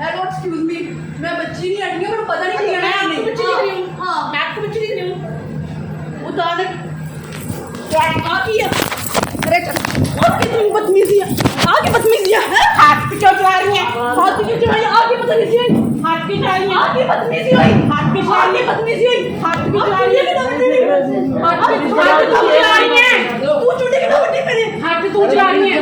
Hello excuse me मैं बच्ची नहीं हटी हूँ मेरे पता नहीं मैं किया आपको बच्ची दिख रही हूँ। हाँ। मैं आपको बच्ची दिख रही हूँ। उतार क्या आकी है। अरे आपकी तुम बदतमीजी है? आगे बदतमीजी है। हाथ पे क्यों चला रही है? हाथ की चढ़ाई आगे बदतमीजी हुई। हाथ पे चला रही है। आगे बदतमीजी हुई। हाथ पे चला रही है। बदतमीजी हुई। हाथ पे चला रही है। हाथ पे चला रही है। तू चुड़ी कितना बड़ी मेरे हाथ पे तू रही है।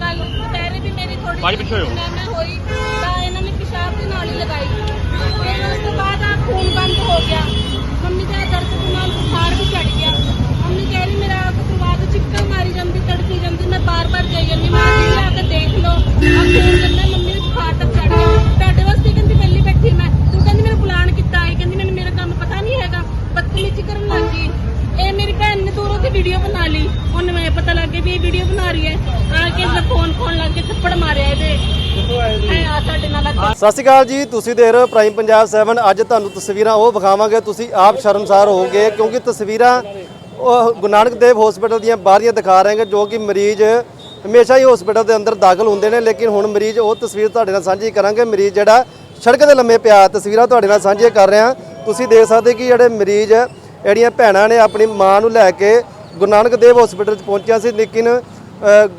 ਅਸੀਂ ਕੱਲ ਦੁਪਹਿਰੇ ਵੀ ਮੇਰੀ ਥੋੜੀ ਬਾਅਦ ਪਿੱਛੇ ਹੋਇਓ। ਮੈਂ ਹੋਈ ਤਾਂ ਇਹਨਾਂ ਨੇ ਪਿਸ਼ਾਬ ਦੀ ਨਾਲੀ ਲਗਾਈ। ਫਿਰ ਉਸ ਤੋਂ ਬਾਅਦ ਆ ਖੂਨ ਬੰਦ ਹੋ ਗਿਆ। ਮੰਮੀ ਦਾ ਦਰਦ ਦੇ ਨਾਲ ਬੁਖਾਰ ਵੀ ਚੜ ਗਿਆ। ਮੰਮੀ ਕਹਿ ਰਹੀ ਮੇਰਾ ਉਸ ਤੋਂ ਬਾਅਦ ਚਿੱਕਾ ਮਾਰੀ ਜਾਂਦੀ ਤੜਫੀ ਜਾਂਦੀ ਮੈਂ ਬਾਰ-ਬਾਰ ਜਾਈ ਜਾਂਦੀ। ਮੈਂ ਕਿਹਾ ਆ ਕੇ ਦੇਖ ਲਓ। ਆ ਖੂਨ ਜੰਨਾ ਮੰਮੀ ਦੇ ਬੁਖਾਰ ਤੱਕ ਚੜ ਗਿਆ। ਤੁਹਾਡੇ ਵਾਸਤੇ ਕਹਿੰਦੀ ਪਹਿਲੀ ਬੈਠੀ ਮੈਂ। ਤੂੰ ਕਹਿੰਦੀ ਮੈਨੂੰ ਬੁਲਾਣ ਕੀਤਾ ਆਈ ਕਹਿੰਦੀ ਮੈਨੂੰ ਮੇਰਾ ਕੰਮ ਪਤਾ ਨਹੀਂ ਹੈਗਾ। ਬਦਤਮੀਜ਼ੀ ਕਰਨ ਲੱਗ ਗਈ। ਇਹ ਮੇਰੀ ਭੈਣ ਨੇ ਦੂਰੋਂ ਦੀ ਵੀਡੀਓ ਬਣਾ ਲਈ ਉਹਨੂੰ ਮੈਂ ਪਤਾ ਲੱਗ ਗਿਆ ਵੀ ਇਹ ਵੀਡੀਓ ਬਣਾ ਰਹੀ ਹੈ ਆ ਕੇ ਇਹਦਾ ਫੋਨ ਖੋਣ ਲੱਗ ਕੇ ਥੱਪੜ ਮਾਰਿਆ ਇਹਦੇ। ਐ ਆ ਸਾਡੇ ਨਾਲ ਲੱਗ ਸਤਿ ਸ਼੍ਰੀ ਅਕਾਲ ਜੀ, ਤੁਸੀਂ ਦੇਖ ਰਹੇ ਹੋ ਪ੍ਰਾਈਮ ਪੰਜਾਬ 7 ਅੱਜ ਤੁਹਾਨੂੰ ਤਸਵੀਰਾਂ ਉਹ ਵਿਖਾਵਾਂਗੇ, ਤੁਸੀਂ ਆਪ ਸ਼ਰਮਸਾਰ ਹੋਵੋਗੇ, ਕਿਉਂਕਿ ਤਸਵੀਰਾਂ ਉਹ ਗੁਰੂ ਨਾਨਕ ਦੇਵ ਹਸਪੀਟਲ ਦੀਆਂ ਬਾਹਰੀਆਂ ਦਿਖਾ ਰਹੇ ਹਾਂ ਜੋ ਕਿ ਮਰੀਜ਼ ਹਮੇਸ਼ਾ ਹੀ ਹਸਪੀਟਲ ਦੇ ਅੰਦਰ ਦਾਖਲ ਹੁੰਦੇ ਨੇ, ਲੇਕਿਨ ਹੁਣ ਮਰੀਜ਼ ਉਹ ਤਸਵੀਰ ਤੁਹਾਡੇ ਨਾਲ ਸਾਂਝੀ ਕਰਾਂਗੇ। ਮਰੀਜ਼ ਜਿਹੜਾ ਸੜਕ ਦੇ ਲੰਮੇ ਪਿਆ, ਤਸਵੀਰਾਂ ਤੁਹਾਡੇ ਨਾਲ ਸਾਂਝੀਆਂ ਕਰ ਰਹੇ ਹਾਂ। ਤੁਸੀਂ ਦੇਖ ਸਕਦੇ ਕਿ ਜਿਹੜੇ ਮਰੀਜ਼, ਜਿਹੜੀਆਂ ਭੈਣਾਂ ਨੇ, ਆਪਣੀ ਮਾਂ ਨੂੰ ਲੈ ਕੇ ਗੁਰੂ ਨਾਨਕ ਦੇਵ ਹਸਪੀਟਲ 'ਚ ਪਹੁੰਚਿਆ ਸੀ, ਲੇਕਿਨ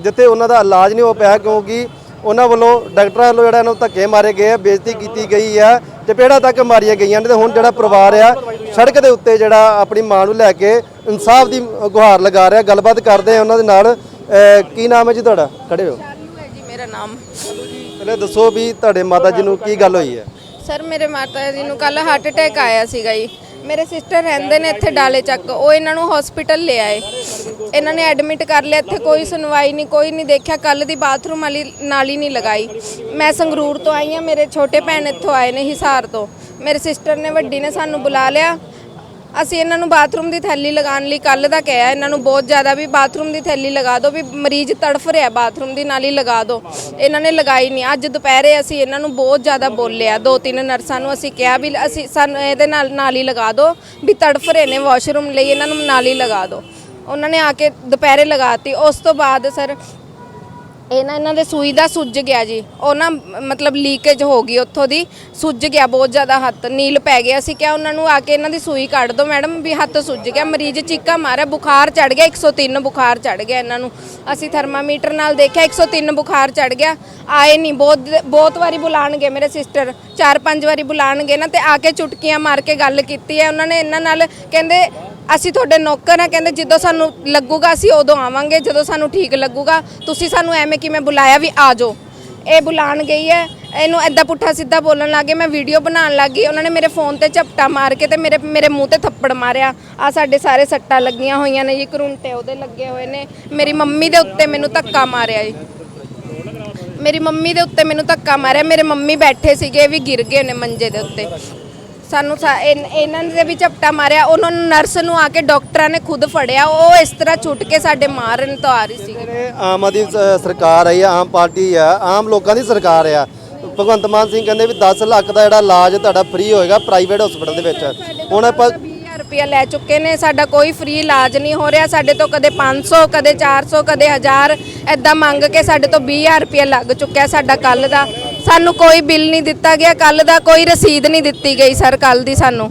ਜਿੱਥੇ ਉਹਨਾਂ ਦਾ ਇਲਾਜ ਨਹੀਂ ਹੋ ਪਿਆ ਕਿਉਂਕਿ ਉਹਨਾਂ ਵੱਲੋਂ ਡਾਕਟਰਾਂ ਵੱਲੋਂ ਜਿਹੜਾ ਇਹਨਾਂ ਨੂੰ ਧੱਕੇ ਮਾਰੇ ਗਏ ਆ ਬੇਇੱਜ਼ਤੀ ਕੀਤੀ ਗਈ ਆ ਚਪੇੜਾਂ ਤੱਕ ਮਾਰੀਆਂ ਗਈਆਂ ਨੇ ਤੇ ਹੁਣ ਜਿਹੜਾ ਪਰਿਵਾਰ ਆ ਸੜਕ ਦੇ ਉੱਤੇ ਜਿਹੜਾ ਆਪਣੀ ਮਾਂ ਨੂੰ ਲੈ ਕੇ ਇਨਸਾਫ ਦੀ ਗੁਹਾਰ ਲਗਾ ਰਿਹਾ। ਗੱਲਬਾਤ ਕਰਦੇ ਆ ਉਹਨਾਂ ਦੇ ਨਾਲ। ਕੀ ਨਾਮ ਹੈ ਜੀ ਤੁਹਾਡਾ? ਖੜੇ ਹੈ ਜੀ ਮੇਰਾ ਨਾਮ। ਪਹਿਲੇ ਦੱਸੋ ਵੀ ਤੁਹਾਡੇ ਮਾਤਾ ਜੀ ਨੂੰ ਕੀ ਗੱਲ ਹੋਈ ਹੈ? ਸਰ ਮੇਰੇ ਮਾਤਾ ਜੀ ਨੂੰ ਕੱਲ ਹਾਰਟ ਅਟੈਕ ਆਇਆ ਸੀਗਾ ਜੀ। ਮੇਰੇ ਸਿਸਟਰ ਰਹਿੰਦੇ ਨੇ ਇੱਥੇ ਡਾਲੇ ਚੱਕ। ਉਹ ਇਹਨਾਂ ਨੂੰ ਹਸਪੀਟਲ ਲੈ ਆਏ। ਇਹਨਾਂ ਨੇ ਐਡਮਿਟ ਕਰ ਲਿਆ, ਇੱਥੇ ਕੋਈ ਸੁਣਵਾਈ ਨਹੀਂ, ਕੋਈ ਨਹੀਂ ਦੇਖਿਆ। ਕੱਲ ਦੀ ਬਾਥਰੂਮ ਵਾਲੀ ਨਾਲੀ ਨਹੀਂ ਲਗਾਈ। ਮੈਂ ਸੰਗਰੂਰ ਤੋਂ ਆਈ ਹਾਂ, ਮੇਰੇ ਛੋਟੇ ਭੈਣ ਇੱਥੋਂ ਆਏ ਨੇ ਹਿਸਾਰ ਤੋਂ। ਮੇਰੇ ਸਿਸਟਰ ਨੇ, ਵੱਡੀ ਨੇ ਸਾਨੂੰ ਬੁਲਾ ਲਿਆ। ਅਸੀਂ ਇਹਨਾਂ ਨੂੰ ਬਾਥਰੂਮ ਦੀ ਥੈਲੀ ਲਗਾਉਣ ਲਈ ਕੱਲ ਦਾ ਕਿਹਾ, ਇਹਨਾਂ ਨੂੰ ਬਹੁਤ ਜ਼ਿਆਦਾ ਵੀ ਬਾਥਰੂਮ ਦੀ ਥੈਲੀ ਲਗਾ ਦਿਓ, ਵੀ ਮਰੀਜ਼ ਤੜਫ ਰਿਹਾ ਬਾਥਰੂਮ ਦੀ, ਨਾਲੀ ਲਗਾ ਦਿਓ। ਇਹਨਾਂ ਨੇ ਲਗਾਈ ਨਹੀਂ, ਅੱਜ ਦੁਪਹਿਰੇ ਅਸੀਂ ਇਹਨਾਂ ਨੂੰ ਬਹੁਤ ਜ਼ਿਆਦਾ ਬੋਲਿਆ, ਦੋ ਤਿੰਨ ਨਰਸਾਂ ਨੂੰ ਅਸੀਂ ਕਿਹਾ ਵੀ ਅਸੀਂ ਸਾਨੂੰ ਇਹਦੇ ਨਾਲ, ਨਾਲੀ ਲਗਾ ਦਿਓ, ਵੀ ਤੜਫ ਰਹੇ ਨੇ ਵਾਸ਼ਰੂਮ ਲਈ, ਇਹਨਾਂ ਨੂੰ ਨਾਲੀ ਲਗਾ ਦਿਓ। ਉਹਨਾਂ ਨੇ ਆ ਕੇ ਦੁਪਹਿਰੇ ਲਗਾਤੀ, ਉਸ ਤੋਂ ਬਾਅਦ ਸਰ ਇਹ ਨਾ ਇਹਨਾਂ ਦੇ ਸੂਈ ਦਾ ਸੁੱਜ ਗਿਆ ਜੀ। ਉਹ ਨਾ ਮਤਲਬ ਲੀਕੇਜ ਹੋ ਗਈ ਉੱਥੋਂ ਦੀ। ਸੁੱਜ ਗਿਆ, ਬਹੁਤ ਜ਼ਿਆਦਾ ਹੱਥ ਨੀਲ ਪੈ ਗਿਆ ਸੀ। ਕਿਹਾ ਉਹਨਾਂ ਨੂੰ ਆ ਕੇ ਇਹਨਾਂ ਦੀ ਸੂਈ ਕੱਢ ਦਿਓ ਮੈਡਮ ਵੀ ਹੱਥ ਸੁੱਜ ਗਿਆ। ਮਰੀਜ਼ ਚੀਕਾ ਮਾਰਿਆ, ਬੁਖਾਰ ਚੜ ਗਿਆ 103 ਬੁਖਾਰ ਚੜ ਗਿਆ ਇਹਨਾਂ ਨੂੰ। ਅਸੀਂ ਥਰਮਾਮੀਟਰ ਨਾਲ ਦੇਖਿਆ 103 ਬੁਖਾਰ ਚੜ ਗਿਆ। ਆਏ ਨਹੀਂ ਬਹੁਤ ਬਹੁਤ ਵਾਰੀ ਬੁਲਾਣਗੇ ਮੇਰੇ ਸਿਸਟਰ ਚਾਰ ਪੰਜ ਵਾਰੀ ਬੁਲਾਣਗੇ ਨਾ ਤੇ ਆ ਕੇ ਚੁਟਕੀਆਂ ਮਾਰ ਕੇ ਗੱਲ ਕੀਤੀ ਹੈ। ਉਹਨਾਂ ਨੇ ਇਹਨਾਂ ਨਾਲ ਕਹਿੰਦੇ ਅਸੀਂ ਤੁਹਾਡੇ ਨੌਕਰ ਆ ਕਹਿੰਦੇ ਜਦੋਂ ਸਾਨੂੰ ਲੱਗੂਗਾ ਅਸੀਂ ਉਦੋਂ ਆਵਾਂਗੇ, ਜਦੋਂ ਸਾਨੂੰ ਠੀਕ ਲੱਗੂਗਾ। ਤੁਸੀਂ ਸਾਨੂੰ ਐਵੇਂ ਕਿਵੇਂ ਬੁਲਾਇਆ ਵੀ ਆ ਜਾਓ। ਇਹ ਬੁਲਾਣ ਗਈ ਹੈ, ਇਹਨੂੰ ਐਦਾਂ ਪੁੱਠਾ ਸਿੱਧਾ ਬੋਲਣ ਲੱਗੇ ਮੈਂ ਵੀਡੀਓ ਬਣਾਉਣ ਲੱਗੀ ਉਹਨਾਂ ਨੇ ਮੇਰੇ ਫੋਨ ਤੇ ਝਪਟਾ ਮਾਰ ਕੇ ਤੇ ਮੇਰੇ ਮੇਰੇ ਮੂੰਹ ਤੇ ਥੱਪੜ ਮਾਰਿਆ। ਆ ਸਾਡੇ ਸਾਰੇ ਸੱਟਾਂ ਲੱਗੀਆਂ ਹੋਈਆਂ ਨੇ ਜੀ ਕਰੁੰਟੇ ਉਹਦੇ ਲੱਗੇ ਹੋਏ ਨੇ। ਮੇਰੀ ਮੰਮੀ ਦੇ ਉੱਤੇ ਮੈਨੂੰ ਧੱਕਾ ਮਾਰਿਆ ਜੀ। ਮੇਰੀ ਮੰਮੀ ਦੇ ਉੱਤੇ ਮੈਨੂੰ ਧੱਕਾ ਮਾਰਿਆ, ਮੇਰੇ ਮੰਮੀ ਬੈਠੇ ਸੀਗੇ, ਇਹ ਵੀ ਗਿਰ ਗਏ ਨੇ ਮੰਜੇ ਦੇ ਉੱਤੇ। ਸਾਨੂੰ ਇਹਨਾਂ ਦੇ ਵੀ ਝਪਟਾ ਮਾਰਿਆ। ਉਹਨਾਂ ਨੂੰ ਨਰਸ ਨੂੰ ਆ ਕੇ ਡਾਕਟਰਾਂ ਨੇ ਖੁਦ ਫੜਿਆ। ਉਹ ਇਸ ਤਰ੍ਹਾਂ ਛੁੱਟ ਕੇ ਸਾਡੇ ਮਾਰਨ ਤੋਂ ਆ ਰਹੀ ਸੀ। ਆਮ ਆਦਮੀ ਸਰਕਾਰ ਆਈ ਆ ਆਮ ਪਾਰਟੀ ਆ ਆਮ ਲੋਕਾਂ ਦੀ ਸਰਕਾਰ ਆ। ਭਗਵੰਤ ਮਾਨ ਸਿੰਘ ਕਹਿੰਦੇ ਵੀ 10 ਲੱਖ ਦਾ ਜਿਹੜਾ ਇਲਾਜ ਤੁਹਾਡਾ ਫ੍ਰੀ ਹੋਏਗਾ ਪ੍ਰਾਈਵੇਟ ਹਸਪੀਟਲ ਦੇ ਵਿੱਚ। ਹੁਣ ਆਪਾਂ 20000 ਰੁਪਇਆ ਲੈ ਚੁੱਕੇ ਨੇ। ਸਾਡਾ ਕੋਈ ਫ੍ਰੀ ਇਲਾਜ ਨਹੀਂ ਹੋ ਰਿਹਾ। ਸਾਡੇ ਤੋਂ ਕਦੇ 500 ਕਦੇ 400 ਕਦੇ 1000 ਐਦਾਂ ਮੰਗ ਕੇ ਸਾਡੇ ਤੋਂ 20000 ਰੁਪਇਆ ਲੱਗ ਚੁੱਕਿਆ ਸਾਡਾ ਕੱਲ ਦਾ। ਸਾਨੂੰ ਕੋਈ ਬਿੱਲ ਨਹੀਂ ਦਿੱਤਾ ਗਿਆ ਕੱਲ ਦਾ ਕੋਈ ਰਸੀਦ ਨਹੀਂ ਦਿੱਤੀ ਗਈ ਸਰ ਕੱਲ ਦੀ ਸਾਨੂੰ।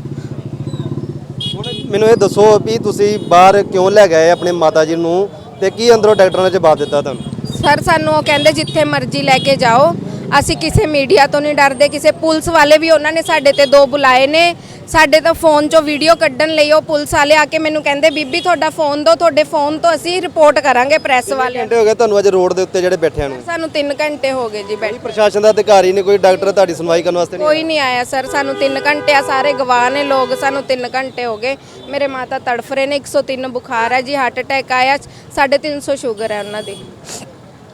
ਮੈਨੂੰ ਇਹ ਦੱਸੋ ਵੀ ਤੁਸੀਂ ਬਾਹਰ ਕਿਉਂ ਲੈ ਗਏ ਆਪਣੇ ਮਾਤਾ ਜੀ ਨੂੰ ਤੇ ਕੀ ਅੰਦਰੋਂ ਡਾਕਟਰਾਂ ਨੇ ਜਵਾਬ ਦਿੱਤਾ ਤੁਹਾਨੂੰ? ਸਰ ਸਾਨੂੰ ਉਹ ਕਹਿੰਦੇ ਜਿੱਥੇ ਮਰਜ਼ੀ ਲੈ ਕੇ ਜਾਓ। ਅਸੀਂ ਕਿਸੇ ਮੀਡੀਆ ਤੋਂ ਨਹੀਂ ਡਰਦੇ ਕਿਸੇ ਪੁਲਿਸ ਵਾਲੇ ਵੀ ਉਹਨਾਂ ਨੇ ਸਾਡੇ ਤੇ ਦੋ ਬੁਲਾਏ ਨੇ। ਸਾਡੇ ਤੋਂ ਫੋਨ 'ਚੋਂ ਵੀਡੀਓ ਕੱਢਣ ਲਈ ਉਹ ਪੁਲਿਸ ਵਾਲੇ ਆ ਕੇ ਮੈਨੂੰ ਕਹਿੰਦੇ ਬੀਬੀ ਤੁਹਾਡਾ ਫੋਨ ਦਿਓ ਤੁਹਾਡੇ ਫੋਨ ਤੋਂ ਅਸੀਂ ਰਿਪੋਰਟ ਕਰਾਂਗੇ ਪ੍ਰੈਸ ਵਾਲਿਆਂ ਘੰਟੇ ਹੋ ਗਏ ਤੁਹਾਨੂੰ ਅੱਜ ਰੋਡ ਦੇ ਉੱਤੇ ਜਿਹੜੇ ਬੈਠਿਆਂ ਨੂੰ? ਸਾਨੂੰ 3 ਘੰਟੇ ਹੋ ਗਏ ਜੀ ਬੈਠ। ਕੋਈ ਪ੍ਰਸ਼ਾਸਨ ਦਾ ਅਧਿਕਾਰੀ ਨਹੀਂ ਕੋਈ ਡਾਕਟਰ ਤੁਹਾਡੀ ਸੁਣਵਾਈ ਕਰਨ ਵਾਸਤੇ ਨਹੀਂ ਕੋਈ ਨਹੀਂ ਆਇਆ ਸਰ ਸਾਨੂੰ 3 ਘੰਟੇ ਆ ਸਾਰੇ ਗਵਾਹ ਨੇ ਲੋਕ ਸਾਨੂੰ 3 ਘੰਟੇ ਹੋ ਗਏ। ਮੇਰੇ ਮਾਤਾ ਤੜਫ ਰਹੇ ਨੇ 103 ਬੁਖਾਰ ਹੈ ਜੀ ਹਾਰਟ ਅਟੈਕ ਆਇਆ 350 ਸ਼ੂਗਰ ਹੈ ਉਹਨਾਂ ਦੀ।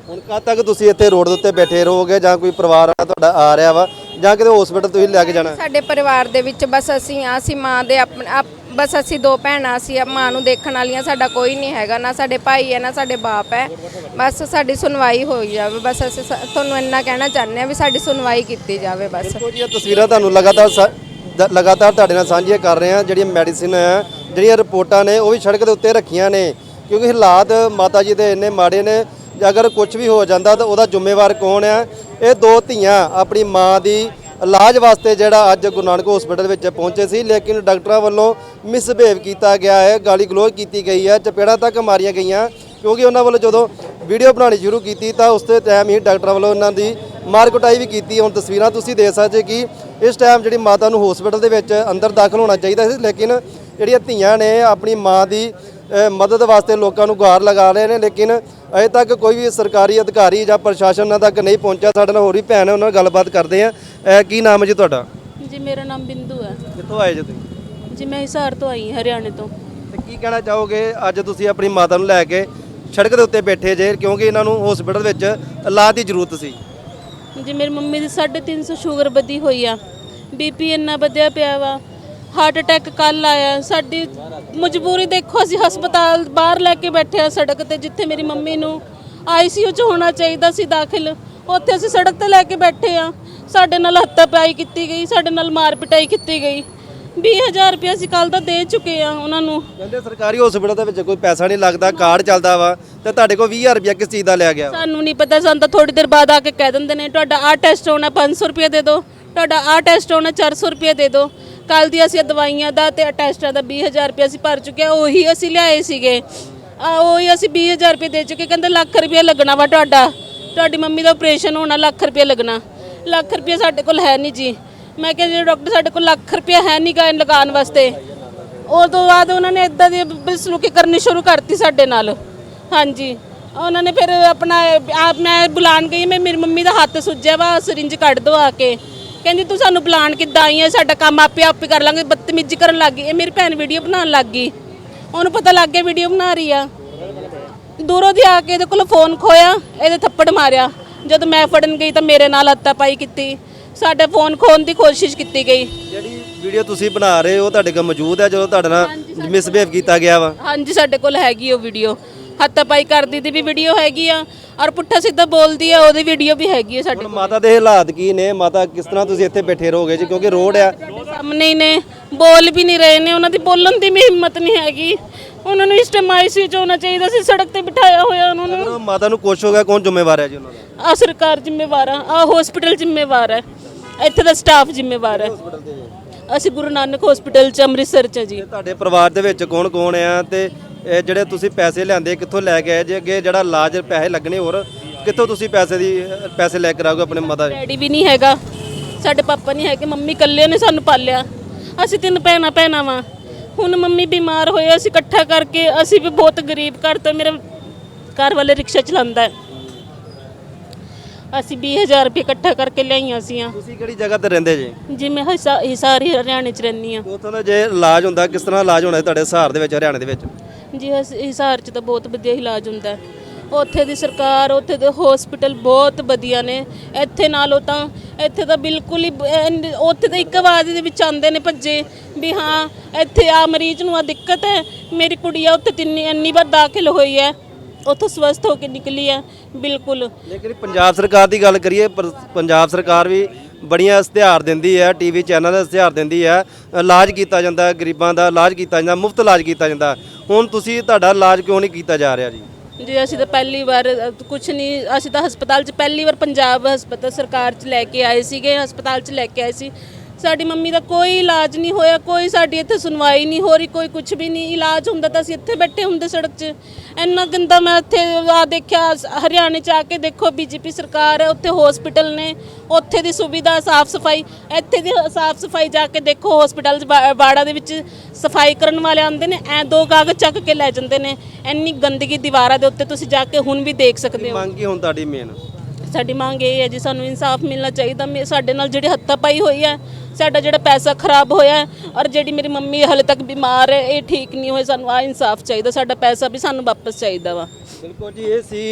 ਹੁਣ ਕਦ ਤੱਕ ਤੁਸੀਂ ਇੱਥੇ ਰੋਡ ਦੇ ਉੱਤੇ ਬੈਠੇ ਰਹੋਗੇ ਜਾਂ ਕੋਈ ਪਰਿਵਾਰ ਆ ਤੁਹਾਡਾ ਆ ਰਿਹਾ ਵਾ? ਜਾਂ ਕਿਤੇ ਹਸਪੀਟਲ ਤੁਸੀਂ ਲੈ ਕੇ ਜਾਣਾ? ਸਾਡੇ ਪਰਿਵਾਰ ਦੇ ਵਿੱਚ ਬਸ ਅਸੀਂ ਆ ਅਸੀਂ ਮਾਂ ਦੇ ਆਪਣੇ ਆਪ ਬਸ ਅਸੀਂ ਦੋ ਭੈਣਾਂ ਅਸੀਂ ਮਾਂ ਨੂੰ ਦੇਖਣ ਵਾਲੀਆਂ ਸਾਡਾ ਕੋਈ ਨਹੀਂ ਹੈਗਾ ਨਾ ਸਾਡੇ ਭਾਈ ਹੈ ਨਾ ਸਾਡੇ ਬਾਪ ਹੈ। ਬਸ ਸਾਡੀ ਸੁਣਵਾਈ ਹੋਈ ਜਾਵੇ ਬਸ ਅਸੀਂ ਸ- ਤੁਹਾਨੂੰ ਇੰਨਾ ਕਹਿਣਾ ਚਾਹੁੰਦੇ ਆ ਵੀ ਸਾਡੀ ਸੁਣਵਾਈ ਕੀਤੀ ਜਾਵੇ ਬਸ। ਦੇਖੋ ਜੀ ਇਹ ਤਸਵੀਰਾਂ ਤੁਹਾਨੂੰ ਲਗਾਤਾਰ ਸਾ- ਦ- ਲਗਾਤਾਰ ਤੁਹਾਡੇ ਨਾਲ ਸਾਂਝੀਆਂ ਕਰ ਰਹੇ ਹਾਂ ਜਿਹੜੀਆਂ ਮੈਡੀਸਿਨ ਹੈ ਜਿਹੜੀਆਂ ਰਿਪੋਰਟਾਂ ਨੇ ਉਹ ਵੀ ਸੜਕ ਦੇ ਉੱਤੇ ਰੱਖੀਆਂ ਨੇ। ਕਿਉਂਕਿ ਹਾਲਾਤ ਮਾਤਾ ਜੀ ਦੇ ਇੰਨੇ ਮਾੜੇ ਨੇ ਜੇ ਅਗਰ ਕੁਝ ਵੀ ਹੋ ਜਾਂਦਾ ਤਾਂ ਉਹਦਾ ਜ਼ਿੰਮੇਵਾਰ ਕੌਣ ਹੈ? ਇਹ ਦੋ ਧੀਆਂ ਆਪਣੀ ਮਾਂ ਦੀ ਇਲਾਜ ਵਾਸਤੇ ਜਿਹੜਾ ਅੱਜ ਗੁਰੂ ਨਾਨਕ ਹਸਪੀਟਲ ਵਿੱਚ ਪਹੁੰਚੇ ਸੀ, ਲੇਕਿਨ ਡਾਕਟਰਾਂ ਵੱਲੋਂ ਮਿਸਬਿਹੇਵ ਕੀਤਾ ਗਿਆ ਹੈ, ਗਾਲੀ ਗਲੋਚ ਕੀਤੀ ਗਈ ਹੈ, ਚਪੇੜਾਂ ਤੱਕ ਮਾਰੀਆਂ ਗਈਆਂ, ਕਿਉਂਕਿ ਉਹਨਾਂ ਵੱਲੋਂ ਜਦੋਂ ਵੀਡੀਓ ਬਣਾਉਣੀ ਸ਼ੁਰੂ ਕੀਤੀ ਤਾਂ ਉਸ ਤੇ ਟਾਈਮ ਹੀ ਡਾਕਟਰਾਂ ਵੱਲੋਂ ਉਹਨਾਂ ਦੀ ਮਾਰ ਕੁਟਾਈ ਵੀ ਕੀਤੀ। ਹੁਣ ਤਸਵੀਰਾਂ ਤੁਸੀਂ ਦੇਖ ਸਕਦੇ ਕਿ ਇਸ ਟਾਈਮ ਜਿਹੜੀ ਮਾਤਾ ਨੂੰ ਹਸਪੀਟਲ ਦੇ ਵਿੱਚ ਅੰਦਰ ਦਾਖਲ ਹੋਣਾ ਚਾਹੀਦਾ ਸੀ, ਲੇਕਿਨ ਜਿਹੜੀਆਂ ਧੀਆਂ ਨੇ ਆਪਣੀ ਮਾਂ ਦੀ ਮਦਦ ਵਾਸਤੇ ਲੋਕਾਂ ਨੂੰ ਗੁਹਾਰ ਲਗਾ ਰਹੇ ਨੇ ਲੇਕਿਨ ਅਜੇ ਤੱਕ ਕੋਈ ਵੀ ਸਰਕਾਰੀ ਅਧਿਕਾਰੀ ਜਾਂ ਪ੍ਰਸ਼ਾਸਨ ਤੱਕ ਨਹੀਂ ਪਹੁੰਚਿਆ। ਸਾਡੇ ਨਾਲ ਹੋਰ ਵੀ ਭੈਣ ਉਹਨਾਂ ਨਾਲ ਗੱਲਬਾਤ ਕਰਦੇ ਆ। ਕੀ ਨਾਮ ਹੈ ਜੀ ਤੁਹਾਡਾ? ਜੀ ਮੇਰਾ ਨਾਮ ਬਿੰਦੂ ਹੈ। ਕਿੱਥੋਂ ਆਏ ਜੀ ਤੁਸੀਂ? ਜੀ ਮੈਂ ਹਿਸਾਰ ਤੋਂ ਆਈ ਹਰਿਆਣੇ ਤੋਂ। ਤੇ ਕੀ ਕਹਿਣਾ ਚਾਹੋਗੇ? ਅੱਜ ਤੁਸੀਂ ਆਪਣੀ ਮਾਤਾ ਨੂੰ ਲੈ ਕੇ ਸੜਕ ਦੇ ਉੱਤੇ ਬੈਠੇ ਜੇ ਕਿਉਂਕਿ ਇਹਨਾਂ ਨੂੰ ਹਸਪੀਟਲ ਵਿੱਚ ਇਲਾਜ ਦੀ ਜ਼ਰੂਰਤ ਸੀ। ਜੀ ਮੇਰੀ ਮੰਮੀ ਦੀ 350 ਸ਼ੂਗਰ ਵਧੀ ਹੋਈ ਆ। ਬੀਪੀ ਇੰਨਾ ਵਧਿਆ ਪਿਆ ਵਾ। ਹਾਰਟ ਅਟੈਕ ਕੱਲ ਆਇਆ ਸਾਡੀ ਮਜਬੂਰੀ ਦੇਖੋ ਅਸੀਂ ਹਸਪਤਾਲ ਬਾਹਰ ਲੈ ਕੇ ਬੈਠੇ ਆ ਸੜਕ ਤੇ ਜਿੱਥੇ ਮੇਰੀ ਮੰਮੀ ਨੂੰ ਆਈਸੀਯੂ 'ਚ ਹੋਣਾ ਚਾਹੀਦਾ ਸੀ ਦਾਖਲ। ਉੱਥੇ ਅਸੀਂ ਸੜਕ ਤੇ ਲੈ ਕੇ ਬੈਠੇ ਆ ਸਾਡੇ ਨਾਲ ਹੱਤਾਪਾਈ ਕੀਤੀ ਗਈ ਸਾਡੇ ਨਾਲ ਮਾਰ ਪਿਟਾਈ ਕੀਤੀ ਗਈ। 20000 ਰੁਪਏ ਅਸੀਂ ਕੱਲ ਦਾ ਦੇ ਚੁੱਕੇ ਆ ਉਹਨਾਂ ਨੂੰ। ਕਹਿੰਦੇ ਸਰਕਾਰੀ ਹਸਪੀਟਲ ਦੇ ਵਿੱਚ ਕੋਈ ਪੈਸਾ ਨਹੀਂ ਲੱਗਦਾ ਕਾਰਡ ਚੱਲਦਾ ਵਾ ਤੇ ਤੁਹਾਡੇ ਕੋਲ 20000 ਰੁਪਇਆ ਕਿਸ ਚੀਜ਼ ਦਾ ਲਿਆ ਗਿਆ? ਸਾਨੂੰ ਨਹੀਂ ਪਤਾ ਸਾਨੂੰ ਤਾਂ ਥੋੜੀ ਦੇਰ ਬਾਅਦ ਆ ਕੇ ਕਹਿ ਦਿੰਦੇ ਨੇ ਤੁਹਾਡਾ ਆਹ ਟੈਸਟ ਹੋਣਾ 500 ਰੁਪਏ ਦੇ ਦਿਓ ਤੁਹਾਡਾ ਆਹ ਟੈਸਟ ਹੋਣਾ 400 ਰੁਪਏ ਦੇ ਦਿਓ। ਕੱਲ ਦੀ ਅਸੀਂ ਦਵਾਈਆਂ ਦਾ ਤੇ ਟੈਸਟਾਂ ਦਾ 20000 ਰੁਪਏ ਅਸੀਂ ਭਰ ਚੁੱਕੇ ਆ ਉਹੀ ਅਸੀਂ ਲਿਆਏ ਸੀਗੇ। ਆ ਉਹੀ ਅਸੀਂ 20000 ਰੁਪਏ ਦੇ ਚੁੱਕੇ, ਕਹਿੰਦੇ ਲੱਖ ਰੁਪਏ ਲੱਗਣਾ ਵਾ ਤੁਹਾਡਾ। ਤੁਹਾਡੀ ਮੰਮੀ ਦਾ ਆਪਰੇਸ਼ਨ ਹੋਣਾ, ਲੱਖ ਰੁਪਏ ਲੱਗਣਾ। ਲੱਖ ਰੁਪਏ ਸਾਡੇ ਕੋਲ ਹੈ ਨਹੀਂ ਜੀ। ਮੈਂ ਕਿਹਾ ਜੀ ਡਾਕਟਰ ਸਾਡੇ ਕੋਲ ਲੱਖ ਰੁਪਏ ਹੈ ਨਹੀਂ ਗਾ ਲਗਾਉਣ ਵਾਸਤੇ, ਉਹ ਤੋਂ ਬਾਅਦ ਉਹਨਾਂ ਨੇ ਇਦਾਂ ਦੀ ਬਸਲੂਕੀ ਕਰਨੀ ਸ਼ੁਰੂ ਕਰਤੀ ਸਾਡੇ ਨਾਲ। ਹਾਂਜੀ। ਉਹਨਾਂ ਨੇ ਫਿਰ ਆਪਣਾ ਆਪ ਮੈਂ ਬੁਲਾਣ ਗਈ, ਮੈਂ, ਮੇਰੀ ਮੰਮੀ ਦਾ ਹੱਥ ਸੁੱਜਿਆ ਵਾ ਸਰਿੰਜ ਕੱਢ ਦੋ ਆ ਕੇ। ਕਹਿੰਦੀ ਤੂੰ ਸਾਨੂੰ ਬੁਲਾਣ ਕਿੱਦਾਂ ਆਈ ਹੈ ਸਾਡਾ ਕੰਮ ਆਪੇ ਆਪੇ ਕਰ ਲਾਂਗੇ ਬਦਤਮੀਜ਼ੀ ਕਰਨ ਲੱਗ ਗਈ। ਇਹ ਮੇਰੀ ਭੈਣ ਵੀਡੀਓ ਬਣਾਉਣ ਲੱਗ ਗਈ। ਉਹਨੂੰ ਪਤਾ ਲੱਗ ਗਿਆ ਵੀਡੀਓ ਬਣਾ ਰਹੀ ਆ। ਦੂਰੋਂ ਦੀ ਆ ਕੇ ਇਹਦੇ ਕੋਲ ਫੋਨ ਖੋਇਆ ਇਹਦੇ ਥੱਪੜ ਮਾਰਿਆ। ਜਦੋਂ ਮੈਂ ਫੜਨ ਗਈ ਤਾਂ ਮੇਰੇ ਨਾਲ ਹੱਤਾਪਾਈ ਕੀਤੀ। ਸਾਡੇ ਫੋਨ ਖੋਣ ਦੀ ਕੋਸ਼ਿਸ਼ ਕੀਤੀ ਗਈ। ਜਿਹੜੀ ਵੀਡੀਓ ਤੁਸੀਂ ਬਣਾ ਰਹੇ ਹੋ ਤੁਹਾਡੇ ਕੋਲ ਮੌਜੂਦ ਹੈ ਜਦੋਂ ਤੁਹਾਡੇ ਨਾਲ ਮਿਸਬਿਹੇਵ ਕੀਤਾ ਗਿਆ ਵਾ। ਹਾਂਜੀ ਸਾਡੇ ਕੋਲ ਹੈਗੀ ਉਹ ਵੀਡੀਓ ਹੱਤਾਪਾਈ ਕਰਦੀ ਦੀ ਵੀ ਵੀਡੀਓ ਹੈਗੀ ਆ ਔਰ ਪੁੱਠਾ ਸਿੱਧਾ ਬੋਲਦੀ ਆ ਉਹਦੀ ਵੀਡੀਓ ਵੀ ਹੈਗੀ ਆ ਸਾਡੇ ਹੁਣ ਮਾਤਾ ਦੇ ਹਾਲਾਤ ਕੀ ਨੇ? ਮਾਤਾ ਕਿਸ ਤਰ੍ਹਾਂ ਤੁਸੀਂ ਇੱਥੇ ਬੈਠੇ ਰਹੋਗੇ ਜੀ? ਕਿਉਂਕਿ ਰੋਡ ਆ। ਸਾਹਮਣੇ ਹੀ ਨੇ ਬੋਲ ਵੀ ਨਹੀਂ ਰਹੇ ਨੇ ਉਹਨਾਂ ਦੀ ਬੋਲਣ ਦੀ ਵੀ ਹਿੰਮਤ ਨਹੀਂ ਹੈਗੀ। ਉਹਨਾਂ ਨੂੰ ਇਸ ਟਾਈਮ ਆਈਸੀਯੂ ਚ ਹੋਣਾ ਚਾਹੀਦਾ ਸੀ ਸੜਕ ਤੇ ਬਿਠਾਇਆ ਹੋਇਆ ਉਹਨਾਂ ਨੂੰ। ਅਗਰ ਮਾਤਾ ਨੂੰ ਕੁਛ ਹੋ ਗਿਆ ਕੌਣ ਜ਼ਿੰਮੇਵਾਰ ਹੈ ਜੀ ਉਹਨਾਂ ਦਾ? ਆ ਸਰਕਾਰ ਜ਼ਿੰਮੇਵਾਰ ਆ ਆ ਹਸਪੀਟਲ ਜ਼ਿੰਮੇਵਾਰ ਹੈ ਇੱਥੇ ਦਾ ਸਟਾਫ ਜ਼ਿੰਮੇਵਾਰ ਹੈ ਅਸੀਂ ਗੁਰੂ ਨਾਨਕ ਹਸਪੀਟਲ ਚ ਅੰਮ੍ਰਿਤਸਰ ਚ ਜੀ। ਤੇ ਤੁਹਾਡੇ ਪਰਿਵਾਰ ਦੇ ਵਿੱਚ ਕੌਣ ਕੌਣ ਆ? ਤੇ ਇਹ ਜਿਹੜੇ ਤੁਸੀਂ ਪੈਸੇ ਲਿਆਂਦੇ ਕਿੱਥੋਂ ਲੈ ਕੇ ਆਏ? ਜੇ ਅੱਗੇ ਜਿਹੜਾ ਇਲਾਜ ਪੈਸੇ ਲੱਗਣੇ ਹੋਰ ਕਿੱਥੋਂ ਤੁਸੀਂ ਪੈਸੇ ਦੀ ਪੈਸੇ ਲੈ ਕੇ ਆਓਗੇ ਆਪਣੇ ਮਾਤਾ ਦੇ? ਡੈਡੀ ਵੀ ਨਹੀਂ ਹੈਗਾ। ਸਾਡੇ ਪਾਪਾ ਨਹੀਂ ਹੈਗੇ। ਮੰਮੀ ਇਕੱਲੇ ਨੇ ਸਾਨੂੰ ਪਾਲਿਆ। ਅਸੀਂ ਤਿੰਨ ਭੈਣਾਂ ਭੈਣਾਂ ਵਾਂ। ਹੁਣ ਮੰਮੀ ਬਿਮਾਰ ਹੋਏ ਅਸੀਂ ਇਕੱਠਾ ਕਰਕੇ ਅਸੀਂ ਵੀ ਬਹੁਤ ਗਰੀਬ ਘਰ ਤੋਂ ਮੇਰੇ ਘਰ ਵਾਲੇ ਰਿਕਸ਼ਾ ਚਲਾਉਂਦਾ ਹੈ। ਅਸੀਂ 20000 ਰੁਪਏ ਇਕੱਠਾ ਕਰਕੇ ਲਿਆਈਆਂ ਸੀਆਂ। ਤੁਸੀਂ ਕਿਹੜੀ ਜਗ੍ਹਾ ਤੇ ਰਹਿੰਦੇ ਜੀ? ਜੀ ਮੈਂ ਹਿਸਾ- ਹਿਸਾਰ ਹਰਿਆਣੇ ਚ ਰਹਿੰਦੀ ਆ ਉੱਥੋਂ ਦਾ ਜੇ ਇਲਾਜ ਹੁੰਦਾ ਕਿਸ ਤਰ੍ਹਾਂ ਇਲਾਜ ਹੋਣਾ ਤੁਹਾਡੇ ਸਹਾਰ ਦੇ ਵਿੱਚ ਹਰਿਆਣੇ ਦੇ ਵਿੱਚ? ਜੀ ਹਸ- ਹਿਸਾਰ ਚ ਤਾਂ ਬਹੁਤ ਵਧੀਆ ਇਲਾਜ ਹੁੰਦਾ ਹੈ। ਉੱਥੇ ਦੀ ਸਰਕਾਰ, ਉੱਥੇ ਦੇ ਹਸਪੀਟਲ ਬਹੁਤ ਵਧੀਆ ਨੇ। ਇੱਥੇ ਨਾਲੋਂ ਤਾਂ ਇੱਥੇ ਤਾਂ ਬਿਲਕੁਲ ਹੀ ਬ- ਐਨ- ਉੱਥੇ ਤਾਂ ਇੱਕ ਆਵਾਜ਼ ਦੇ ਵਿੱਚ ਆਉਂਦੇ ਨੇ ਭੱਜੇ ਵੀ ਹਾਂ, ਇੱਥੇ ਆ ਮਰੀਜ਼ ਨੂੰ ਆ ਦਿੱਕਤ ਹੈ। ਮੇਰੀ ਕੁੜੀ ਆ, ਉੱਥੇ ਤਿੰਨੀ, ਇੰਨੀ ਵਾਰ ਦਾਖਲ ਹੋਈ ਹੈ। ਉੱਥੋਂ ਸਵਸਥ ਹੋ ਕੇ ਨਿਕਲੀ ਹੈ, ਬਿਲਕੁਲ। ਲੇਕਿਨ ਪੰਜਾਬ ਸਰਕਾਰ ਦੀ ਗੱਲ ਕਰੀਏ, ਪਰ ਪੰਜਾਬ ਸਰਕਾਰ ਵੀ ਬੜੀਆਂ ਇਸ਼ਤਿਹਾਰ ਦਿੰਦੀ ਹੈ ਟੀਵੀ ਚੈਨਲ ਦਾ ਇਸ਼ਤਿਹਾਰ ਦਿੰਦੀ ਹੈ। ਇਲਾਜ ਕੀਤਾ ਜਾਂਦਾ, ਗਰੀਬਾਂ ਦਾ ਇਲਾਜ ਕੀਤਾ ਜਾਂਦਾ, ਮੁਫਤ ਇਲਾਜ ਕੀਤਾ ਜਾਂਦਾ। ਹੁਣ ਤੁਸੀਂ ਤੁਹਾਡਾ ਇਲਾਜ ਕਿਉਂ ਨਹੀਂ ਕੀਤਾ ਜਾ ਰਿਹਾ ਜੀ? ਜੀ, ਅਸੀਂ ਤਾਂ ਪਹਿਲੀ ਵਾਰ ਕੁਝ ਨਹੀਂ, ਅਸੀਂ ਤਾਂ ਹਸਪਤਾਲ 'ਚ ਪਹਿਲੀ ਵਾਰ ਪੰਜਾਬ ਹਸਪਤਾਲ ਸਰਕਾਰ 'ਚ ਲੈ ਕੇ ਆਏ ਸੀਗੇ, ਹਸਪਤਾਲ 'ਚ ਲੈ ਕੇ ਆਏ ਸੀ। ਸਾਡੀ ਮੰਮੀ ਦਾ ਕੋਈ ਇਲਾਜ ਨਹੀਂ ਹੋਇਆ, ਕੋਈ ਸਾਡੀ ਇੱਥੇ ਸੁਣਵਾਈ ਨਹੀਂ ਹੋ ਰਹੀ, ਕੋਈ ਕੁਝ ਵੀ ਨਹੀਂ, ਇਲਾਜ ਹੁੰਦਾ ਤਾਂ ਅਸੀਂ ਇੱਥੇ ਬੈਠੇ ਹੁੰਦੇ ਸੜਕ 'ਚ। ਇੰਨਾ ਗੰਦਾ ਮੈਂ ਇੱਥੇ ਆ ਦੇਖਿਆ, ਹਰਿਆਣੇ 'ਚ ਆ ਕੇ ਦੇਖੋ ਬੀਜੇਪੀ ਸਰਕਾਰ ਹੈ ਉੱਥੇ ਹਸਪੀਟਲ ਨੇ, ਉੱਥੇ ਦੀ ਸੁਵਿਧਾ ਸਾਫ਼ ਸਫ਼ਾਈ, ਇੱਥੇ ਦੀ ਸਾਫ਼ ਸਫ਼ਾਈ ਜਾ ਕੇ ਦੇਖੋ ਹਸਪੀਟਲ 'ਚ ਬਾ- ਬਾੜਾ ਦੇ ਵਿੱਚ ਸਫ਼ਾਈ ਕਰਨ ਵਾਲੇ ਆਉਂਦੇ ਨੇ, ਐ ਦੋ ਕਾਗਜ਼ ਚੱਕ ਕੇ ਲੈ ਜਾਂਦੇ ਨੇ। ਇੰਨੀ ਗੰਦਗੀ ਦੀਵਾਰਾਂ ਦੇ ਉੱਤੇ ਤੁਸੀਂ ਜਾ ਕੇ ਹੁਣ ਵੀ ਦੇਖ ਸਕਦੇ ਹੋ। ਮੰਗ ਕੀ ਹੁਣ ਤੁਹਾਡੀ ਮੇਨ ਸਾਡੀ ਮੰਗ ਇਹ ਹੈ ਜੀ ਸਾਨੂੰ ਇਨਸਾਫ ਮਿਲਣਾ ਚਾਹੀਦਾ। ਮੇ- ਸਾਡੇ ਨਾਲ ਜਿਹੜੀ ਹੱਤਾਪਾਈ ਹੋਈ ਹੈ ਸਾਡਾ ਜਿਹੜਾ ਪੈਸਾ ਖਰਾਬ ਹੋਇਆ ਹੈ, ਔਰ ਜਿਹੜੀ ਮੇਰੀ ਮੰਮੀ ਹਲੇ ਤੱਕ ਬਿਮਾਰ ਹੈ ਇਹ ਠੀਕ ਨਹੀਂ ਹੋਏ ਸਾਨੂੰ ਆ ਇਨਸਾਫ ਚਾਹੀਦਾ ਸਾਡਾ ਪੈਸਾ ਵੀ ਸਾਨੂੰ ਵਾਪਸ ਚਾਹੀਦਾ ਵਾ। ਬਿਲਕੁਲ ਜੀ ਇਹ ਸੀ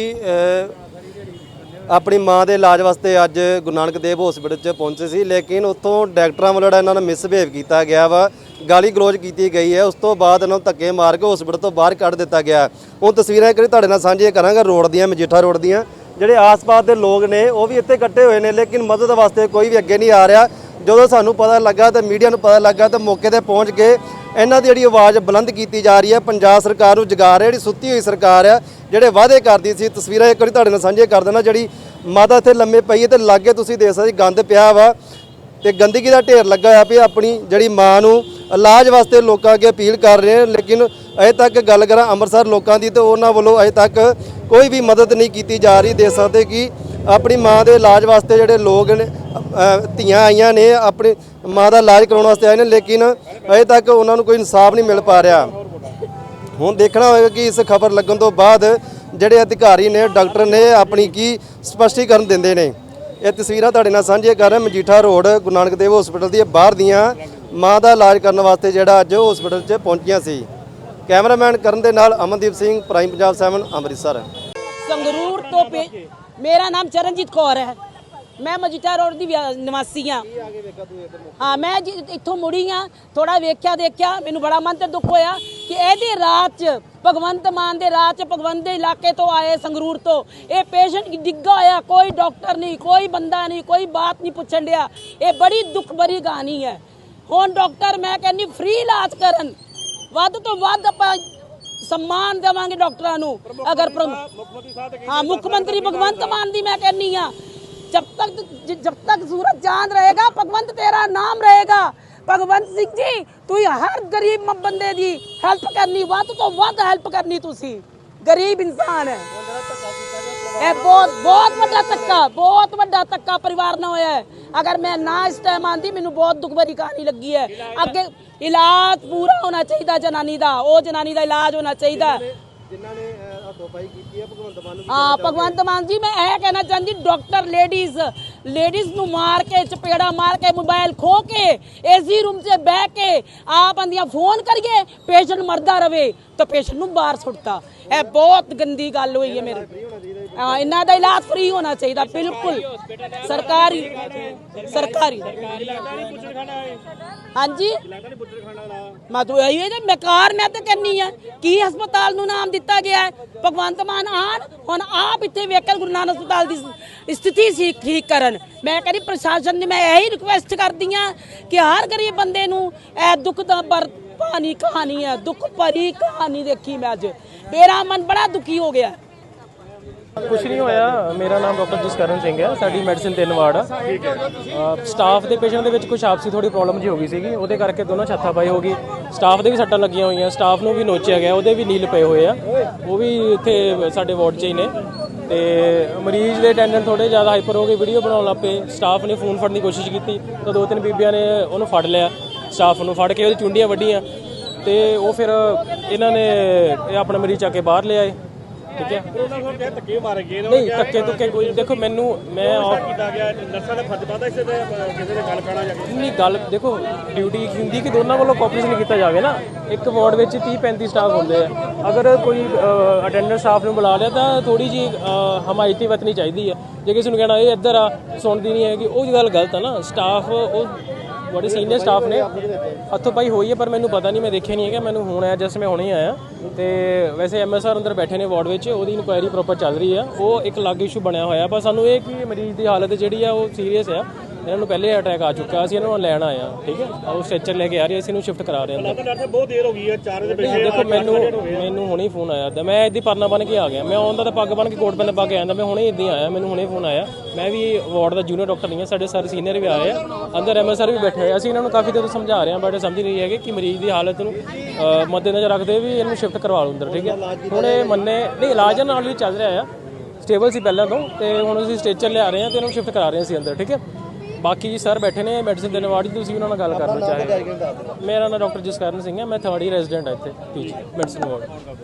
ਆਪਣੀ ਮਾਂ ਦੇ ਇਲਾਜ ਵਾਸਤੇ ਅੱਜ ਗੁਰੂ ਨਾਨਕ ਦੇਵ ਹਸਪੀਟਲ 'ਚ ਪਹੁੰਚੇ ਸੀ ਲੇਕਿਨ ਉੱਥੋਂ ਡਾਕਟਰਾਂ ਵੱਲੋਂ ਜਿਹੜਾ ਇਹਨਾਂ ਨੂੰ ਮਿਸਬਿਹੇਵ ਕੀਤਾ ਗਿਆ ਵਾ ਗਾਲੀ ਗਲੋਚ ਕੀਤੀ ਗਈ ਹੈ ਉਸ ਤੋਂ ਬਾਅਦ ਇਹਨਾਂ ਨੂੰ ਧੱਕੇ ਮਾਰ ਕੇ ਹਸਪੀਟਲ ਤੋਂ ਬਾਹਰ ਕੱਢ ਦਿੱਤਾ ਗਿਆ। ਹੁਣ ਤਸਵੀਰਾਂ ਇੱਕ ਵਾਰੀ ਤੁਹਾਡੇ ਨਾਲ ਸਾਂਝੀਆਂ ਕਰਾਂਗਾ ਰੋਡ ਦੀਆਂ ਮਜੀਠਾ ਰੋਡ ਦੀਆਂ। ਜਿਹੜੇ ਆਸ-ਪਾਸ ਦੇ ਲੋਕ ਨੇ, ਉਹ ਵੀ ਇੱਥੇ ਇਕੱਠੇ ਹੋਏ ਨੇ, ਲੇਕਿਨ ਮਦਦ ਵਾਸਤੇ ਕੋਈ ਵੀ ਅੱਗੇ ਨਹੀਂ ਆ ਰਿਹਾ। ਜਦੋਂ ਸਾਨੂੰ ਪਤਾ ਲੱਗਾ ਤੇ ਮੀਡੀਆ ਨੂੰ ਪਤਾ ਲੱਗਾ ਤੇ ਮੌਕੇ ਤੇ ਪਹੁੰਚ ਕੇ ਇਹਨਾਂ ਦੀ ਜਿਹੜੀ ਆਵਾਜ਼ ਬੁਲੰਦ ਕੀਤੀ ਜਾ ਰਹੀ ਹੈ, ਪੰਜਾਬ ਸਰਕਾਰ ਨੂੰ ਜਗਾ ਰਿਹਾ, ਜਿਹੜੀ ਸੁੱਤੀ ਹੋਈ ਸਰਕਾਰ ਆ, ਜਿਹੜੇ ਵਾਅਦੇ ਕਰਦੀ ਸੀ, ਤਸਵੀਰਾਂ ਇੱਕ ਵਾਰੀ ਤੁਹਾਡੇ ਨਾਲ ਸਾਂਝੀਆਂ ਕਰ ਦੇਣਾ ਜਿਹੜੀ ਮਾਤਾ ਇੱਥੇ ਲੰਮੇ ਪਈ ਹੈ ਤੇ ਲਾਗੇ ਤੁਸੀਂ ਦੇਖ ਸਕਦੇ ਗੰਦ ਪਿਆ ਵਾ ਤੇ ਗੰਦਗੀ ਦਾ ਢੇਰ ਲੱਗਾ ਹੋਇਆ ਪਿਆ, ਆਪਣੀ ਜਿਹੜੀ ਮਾਂ ਨੂੰ ਇਲਾਜ ਵਾਸਤੇ ਲੋਕਾਂ ਅੱਗੇ ਅਪੀਲ ਕਰ ਰਹੇ ਨੇ, ਲੇਕਿਨ ਅਜੇ ਤੱਕ ਗੱਲ ਕਰਾਂ ਅੰਮ੍ਰਿਤਸਰ ਲੋਕਾਂ ਦੀ ਤੇ ਉਹਨਾਂ ਵੱਲੋਂ ਅਜੇ ਤੱਕ ਕੋਈ ਵੀ ਮਦਦ ਨਹੀਂ ਕੀਤੀ ਜਾ ਰਹੀ ਦੇਖ ਸਕਦੇ ਕਿ ਆਪਣੀ ਮਾਂ ਦੇ ਇਲਾਜ ਵਾਸਤੇ ਜਿਹੜੇ ਲੋਕ ਨੇ ਧੀਆਂ ਆਈਆਂ ਨੇ, ਆਪਣੀ ਮਾਂ ਦਾ ਇਲਾਜ ਕਰਾਉਣ ਵਾਸਤੇ ਆਏ ਨੇ, ਲੇਕਿਨ ਅਜੇ ਤੱਕ ਉਹਨਾਂ ਨੂੰ ਕੋਈ ਇਨਸਾਫ ਨਹੀਂ ਮਿਲ ਪਾ ਰਿਹਾ। ਹੁਣ ਦੇਖਣਾ ਹੋਵੇਗਾ ਕਿ ਇਸ ਖਬਰ ਲੱਗਣ ਤੋਂ ਬਾਅਦ ਜਿਹੜੇ ਅਧਿਕਾਰੀ ਨੇ, ਡਾਕਟਰ ਨੇ ਆਪਣੀ ਕੀ ਸਪਸ਼ਟੀਕਰਨ ਦਿੰਦੇ ਨੇ। ਇਹ ਤਸਵੀਰਾਂ ਤੁਹਾਡੇ ਨਾਲ ਸਾਂਝੀਆਂ ਕਰ ਰਹੇ, ਮਜੀਠਾ ਰੋਡ, ਗੁਰੂ ਨਾਨਕ ਦੇਵ ਹਸਪੀਟਲ ਦੀ ਬਾਹਰ ਦੀਆਂ ਮਾਂ ਦਾ ਇਲਾਜ ਕਰਨ ਵਾਸਤੇ ਜਿਹੜਾ ਅੱਜ ਹਸਪੀਟਲ 'ਚ ਪਹੁੰਚੀਆਂ ਸੀ। ਕੈਮਰਾਮੈਨ ਕਰਨ ਦੇ ਨਾਲ ਅਮਨਦੀਪ ਸਿੰਘ, ਪ੍ਰਾਈਮ ਪੰਜਾਬ 7 ਅੰਮ੍ਰਿਤਸਰ। ਸੰਗਰੂਰ ਤੋਂ ਮੇਰਾ ਨਾਮ ਚਰਨਜੀਤ ਕੌਰ ਹੈ। ਮੈਂ ਮਜੀਠਾ ਰੋਡ ਦੀ ਨਿਵਾਸੀ ਹਾਂ। ਹਾਂ, ਮੈਂ ਇੱਥੋਂ ਮੁੜੀ ਆ ਥੋੜਾ ਵੇਖਿਆ, ਦੇਖਿਆ। ਮੈਨੂੰ ਬੜਾ ਮਨ ਤੇ ਦੁੱਖ ਹੋਇਆ ਕਿ ਇਹਦੇ ਰਾਤ ਚ ਭਗਵੰਤ ਮਾਨ ਦੇ ਰਾਤ ਚ ਭਗਵੰਤ ਦੇ ਇਲਾਕੇ ਤੋਂ ਆਏ ਸੰਗਰੂਰ ਤੋਂ। ਇਹ ਪੇਸ਼ੈਂਟ ਡਿੱਗਾ ਹੋਇਆ, ਕੋਈ ਡਾਕਟਰ ਨਹੀਂ, ਕੋਈ ਬੰਦਾ ਨਹੀਂ, ਕੋਈ ਬਾਤ ਨਹੀਂ ਪੁੱਛਣ ਡਿਆ। ਇਹ ਬੜੀ ਦੁੱਖ ਭਰੀ ਕਹਾਣੀ ਹੈ। ਹੁਣ ਡਾਕਟਰ ਮੈਂ ਕਹਿੰਦੀ, ਫ੍ਰੀ ਇਲਾਜ ਕਰਨ। ਵੱਧ ਤੋਂ ਵੱਧ ਆਪਾਂ ਸਨਮਾਨ ਦੇਵਾਂਗੇ ਡਾਕਟਰਾਂ ਨੂੰ। ਅਗਰ ਹਾਂ ਮੁੱਖ ਮੰਤਰੀ ਭਗਵੰਤ ਮਾਨ ਦੀ ਮੈਂ ਕਹਿੰਨੀ ਆ ਜਬ ਤੱਕ ਜਬ ਤੱਕ ਸੂਰਜ ਚਾਂਦ ਰਹੇਗਾ ਭਗਵੰਤ ਤੇਰਾ ਨਾਮ ਰਹੇਗਾ। ਭਗਵੰਤ ਸਿੰਘ ਜੀ ਤੁਸੀਂ ਹਰ ਗਰੀਬ ਬੰਦੇ ਦੀ ਹੈਲਪ ਕਰਨੀ ਵੱਧ ਤੋਂ ਵੱਧ ਹੈਲਪ ਕਰਨੀ ਤੁਸੀਂ। ਗਰੀਬ ਇਨਸਾਨ ਹੈ। ਇਹ ਬਹੁਤ ਬਹੁਤ ਵੱਡਾ ਧੱਕਾ, ਬਹੁਤ ਵੱਡਾ ਧੱਕਾ ਪਰਿਵਾਰ ਨਾਲ ਹੋਇਆ ਹੈ। ਅਗਰ ਮੈਂ ਨਾ ਇਸ ਟਾਈਮ ਆਂਦੀ, ਮੈਨੂੰ ਬਹੁਤ ਦੁੱਖ ਭਰੀ ਕਹਾਣੀ ਲੱਗੀ ਹੈ। ਅੱਗੇ ਇਲਾਜ ਪੂਰਾ ਹੋਣਾ ਚਾਹੀਦਾ ਜਨਾਨੀ ਦਾ, ਉਹ ਜਨਾਨੀ ਦਾ ਇਲਾਜ ਹੋਣਾ ਚਾਹੀਦਾ। ਜਿਨ੍ਹਾਂ ਨੇ ਕੀਤੀ ਹੈ ਭਗਵੰਤ ਮਾਨ ਨੂੰ ਹਾਂ ਭਗਵੰਤ ਮਾਨ ਜੀ ਮੈਂ ਇਹ ਕਹਿਣਾ ਚਾਹੁੰਦੀ ਡਾਕਟਰ ਲੇਡੀਜ਼ ਲੇਡੀਜ਼ ਨੂੰ ਮਾਰ ਕੇ ਚਪੇੜਾ ਮਾਰ ਕੇ ਮੋਬਾਈਲ ਖੋ ਕੇ ਏਸੀ ਰੂਮ 'ਚ ਬਹਿ ਕੇ ਆਪ ਆਂਦੀਆਂ ਫੋਨ ਕਰੀਏ ਪੇਸ਼ੈਂਟ ਮਰਦਾ ਰਵੇ ਤਾਂ ਪੇਸ਼ੈਂਟ ਨੂੰ ਬਾਹਰ ਸੁੱਟਤਾ। ਇਹ ਬਹੁਤ ਗੰਦੀ ਗੱਲ ਹੋਈ ਹੈ ਮੇਰੇ। ਇਹਨਾਂ ਦਾ ਇਲਾਜ ਫ੍ਰੀ ਹੋਣਾ ਚਾਹੀਦਾ, ਬਿਲਕੁਲ। ਸਰਕਾਰੀ ਸਰਕਾਰੀ। ਹਾਂਜੀ? ਮੈਂ ਤੂੰ ਇਹੀ ਹੈ ਮੈਂ ਕਾਰ ਮੈਂ ਤੇ ਕਰਨੀ ਹੈ ਕੀ ਹਸਪਤਾਲ ਨੂੰ ਨਾਮ ਦਿੱਤਾ ਗਿਆ ਹੈ? ਭਗਵੰਤ ਮਾਨ ਆਣ ਹੁਣ ਆਪ ਇੱਥੇ ਵੇਖਣ ਗੁਰੂ ਨਾਨਕ ਹਸਪਤਾਲ ਦੀ ਸਥਿਤੀ ਸੀ, ਠੀਕ ਕਰਨ। ਮੈਂ ਕਹਿੰਦੀ ਪ੍ਰਸ਼ਾਸਨ ਨੇ, ਮੈਂ ਇਹੀ ਰਿਕੁਐਸਟ ਕਰਦੀ ਆ ਕਿ ਹਰ ਗਰੀਬ ਬੰਦੇ ਨੂੰ ਇਹ ਦੁੱਖ ਦਾ ਬਰ, ਪਾਣੀ ਕਹਾਣੀ ਹੈ, ਦੁੱਖ ਭਰੀ ਕਹਾਣੀ ਦੇਖੀ ਮੈਂ ਅੱਜ। ਮੇਰਾ ਮਨ ਬੜਾ ਦੁਖੀ ਹੋ ਗਿਆ। ਕੁਛ ਨਹੀਂ ਹੋਇਆ। ਮੇਰਾ ਨਾਮ ਡਾਕਟਰ ਜਸਕਰਨ ਸਿੰਘ ਹੈ। ਸਾਡੀ ਮੈਡੀਸਿਨ ਤਿੰਨ ਵਾਰਡ ਆ। ਸਟਾਫ ਦੇ ਪੇਸ਼ੈਂਟ ਦੇ ਵਿੱਚ ਕੁਝ ਆਪਸੀ ਥੋੜੀ ਪ੍ਰੋਬਲਮ ਜੀ ਹੋ ਗਈ ਸੀਗੀ। ਉਹਦੇ ਕਰਕੇ ਦੋਨੋਂ ਛੱਥਾ ਪਾਈ ਹੋ ਗਈ। ਸਟਾਫ ਦੇ ਵੀ ਸੱਟਾਂ ਲੱਗੀਆਂ ਹੋਈਆਂ। ਸਟਾਫ ਨੂੰ ਵੀ ਨੋਚਿਆ ਗਿਆ। ਉਹਦੇ ਵੀ ਨੀਲ ਪਏ ਹੋਏ ਆ। ਉਹ ਵੀ ਇੱਥੇ ਸਾਡੇ ਵਾਰਡ 'ਚ ਹੀ ਨੇ। ਤੇ ਮਰੀਜ਼ ਦੇ ਅਟੈਂਡੈਂਟ ਥੋੜੇ ਜ਼ਿਆਦਾ ਹਾਈਪਰ ਹੋ ਗਏ। ਵੀਡੀਓ ਬਣਾਉਣ ਲੱਗ ਪਏ। ਸਟਾਫ ਨੇ ਫੋਨ ਫੜਨ ਦੀ ਕੋਸ਼ਿਸ਼ ਕੀਤੀ। ਤਾਂ ਦੋ ਤਿੰਨ ਬੀਬੀਆਂ ਨੇ ਉਹਨੂੰ ਫੜ ਲਿਆ। ਸਟਾਫ ਨੂੰ ਫੜ ਕੇ ਉਹਦੀ ਚੁੰਡੀਆਂ ਵੱਢੀਆਂ। ਤੇ ਉਹ ਫਿਰ ਇਹਨਾਂ ਨੇ ਇਹ ਆਪਣਾ ਮਰੀਜ਼ ਚੱਕ ਕੇ ਬਾਹਰ ਲਿਆਏ। ਠੀਕ ਹੈ। ਉਹਨਾਂ ਨੂੰ ਕਿਹਾ ਧੱਕੇ ਮਾਰੇ ਗਏ ਨੇ ਨਹੀਂ ਧੱਕੇ ਧੁੱਕੇ ਕੋਈ ਦੇਖੋ ਮੈਨੂੰ ਮੈਂ ਆਪ- ਕੀਤਾ ਗਿਆ ਨਰਸਾਂ ਦਾ ਫਰਜ਼ ਪਾਦਾ ਕਿਸੇ ਦੇ ਕਿਸੇ ਦੇ ਗੱਲ ਪੈਣਾ ਜਾਂ ਨਹੀਂ ਗੱਲ ਦੇਖੋ ਡਿਊਟੀ ਹੁੰਦੀ ਕਿ ਦੋਨਾਂ ਵੱਲੋਂ ਕੋਆਪਰੇਸ਼ਨ ਕੀਤਾ ਜਾਵੇ ਨਾ। ਇੱਕ ਵਾਰਡ ਵਿੱਚ 30 35 ਸਟਾਫ ਹੁੰਦੇ ਆ। ਅਗਰ ਕੋਈ ਅਟੈਂਡੈਂਟ ਸਟਾਫ ਨੂੰ ਬੁਲਾ ਲਿਆ ਤਾਂ ਥੋੜੀ ਜੀ ਹਮਾਇਤੀ ਵਰਤਣੀ ਚਾਹੀਦੀ ਹੈ। ਜੇ ਕਿਸੇ ਨੂੰ ਕਹਿਣਾ ਇਹ ਇੱਧਰ ਆ ਸੁਣਦੀ ਨਹੀਂ ਹੈਗੀ ਉਹ ਗੱਲ ਗਲਤ ਆ ਨਾ। ਸਟਾਫ ਉਹ ਬੜੇ ਸੀਨੀਅਰ ਸਟਾਫ ਨੇ। ਹੱਥੋਂ ਪਾਈ ਹੋਈ ਹੈ, ਪਰ ਮੈਨੂੰ ਪਤਾ ਨਹੀਂ, ਮੈਂ ਦੇਖਿਆ ਨਹੀਂ ਹੈਗਾ। ਮੈਨੂੰ ਹੁਣ ਆਇਆ ਜਸ ਮੈਂ ਹੁਣੇ ਆਇਆ। ਤੇ ਵੈਸੇ ਐਮਐਸਆਰ ਅੰਦਰ ਬੈਠੇ ਨੇ ਵਾਰਡ ਵਿੱਚ, ਉਹਦੀ ਇਨਕੁਆਇਰੀ ਪ੍ਰੋਪਰ ਚੱਲ ਰਹੀ ਆ। ਉਹ ਇੱਕ ਅਲੱਗ ਇਸ਼ੂ ਬਣਿਆ ਹੋਇਆ। ਪਰ ਸਾਨੂੰ ਇਹ ਕਿ ਮਰੀਜ਼ ਦੀ ਹਾਲਤ ਜਿਹੜੀ ਆ, ਉਹ ਸੀਰੀਅਸ ਆ। ਇਹਨਾਂ ਨੂੰ ਪਹਿਲੇ ਅਟੈਕ ਆ ਚੁੱਕਾ ਅਸੀਂ ਇਹਨਾਂ ਨੂੰ ਲੈਣ ਆਏ ਆ ਠੀਕ ਹੈ? ਉਹ ਸਟ੍ਰੈਚਰ ਲੈ ਕੇ ਆ ਰਹੇ ਅਸੀਂ ਇਹਨੂੰ ਸ਼ਿਫਟ ਕਰਾ ਰਹੇ ਹਾਂ ਅੰਦਰ। ਡਾਕਟਰ ਬਹੁਤ ਦੇਰ ਹੋ ਗਈ ਹੈ 4 ਵਜੇ ਨਹੀਂ, ਦੇਖੋ ਮੈਨੂੰ ਮੈਨੂੰ ਹੁਣੇ ਫੋਨ ਆਇਆ ਤਾਂ ਮੈਂ ਇੱਦੀ ਪਰਨਾ ਬਣ ਕੇ ਆ ਗਿਆ। ਮੈਂ ਆਉਂਦਾ ਤਾਂ ਪੱਗ ਬਣ ਕੇ ਕੋਟ ਪੈਨ ਪਾ ਕੇ ਆਇਆ ਤਾਂ ਮੈਂ ਹੁਣੇ ਇੱਦੀ ਆਇਆ ਮੈਨੂੰ ਹੁਣੇ ਫੋਨ ਆਇਆ। ਮੈਂ ਵੀ ਵਾਰਡ ਦਾ ਜੂਨੀਅਰ ਡਾਕਟਰ ਨਹੀਂ ਹਾਂ ਸਾਡੇ ਸਰ ਸੀਨੀਅਰ ਵੀ ਆਏ ਆ। ਅੰਦਰ ਐਮਐਸਆਰ ਵੀ ਬੈਠੇ ਹੋਏ ਆ। ਅਸੀਂ ਇਹਨਾਂ ਨੂੰ ਕਾਫੀ ਦੇਰ ਤੋਂ ਸਮਝਾ ਰਹੇ ਹਾਂ ਬਟ ਇਹ ਸਮਝ ਨਹੀਂ ਹੈਗੇ ਕਿ ਮਰੀਜ਼ ਦੀ ਹਾਲਤ ਨੂੰ ਮੱਦੇਨਜ਼ਰ ਰੱਖਦੇ ਵੀ ਇਹਨੂੰ ਸ਼ਿਫਟ ਕਰਵਾ ਲਓ ਅੰਦਰ ਠੀਕ ਹੈ? ਹੁਣ ਇਹ ਮੰਨੇ ਨਹੀਂ ਇਲਾਜ ਨਾਲ ਵੀ ਚੱਲ ਰਿਹਾ ਆ। ਸਟੇਬਲ ਸੀ ਪਹਿਲਾਂ ਤੋਂ ਤੇ ਹੁਣ ਅਸੀਂ ਸਟੇਚਰ ਲਿਆ ਰਹੇ ਹਾਂ ਤੇ ਇਹਨੂੰ ਸ਼ਿਫਟ ਕਰਾ ਰਹੇ ਹਾਂ ਅਸੀਂ ਅੰਦਰ ਠੀਕ ਹੈ? ਬਾਕੀ ਜੀ ਸਰ ਬੈਠੇ ਨੇ ਮੈਡੀਸਿਨ ਦੇ ਨਵਾੜੀ ਤੁਸੀਂ ਉਹਨਾਂ ਨਾਲ ਗੱਲ ਕਰਨਾ ਚਾਹੇ। ਮੇਰਾ ਨਾਮ ਡਾਕਟਰ ਜਸਕਰਨ ਸਿੰਘ ਹੈ ਮੈਂ ਥਰਡ ਹੀ ਰੈਜ਼ੀਡੈਂਟ ਹਾਂ ਇੱਥੇ ਮੈਡੀਸਿਨ ਵਾਰਡ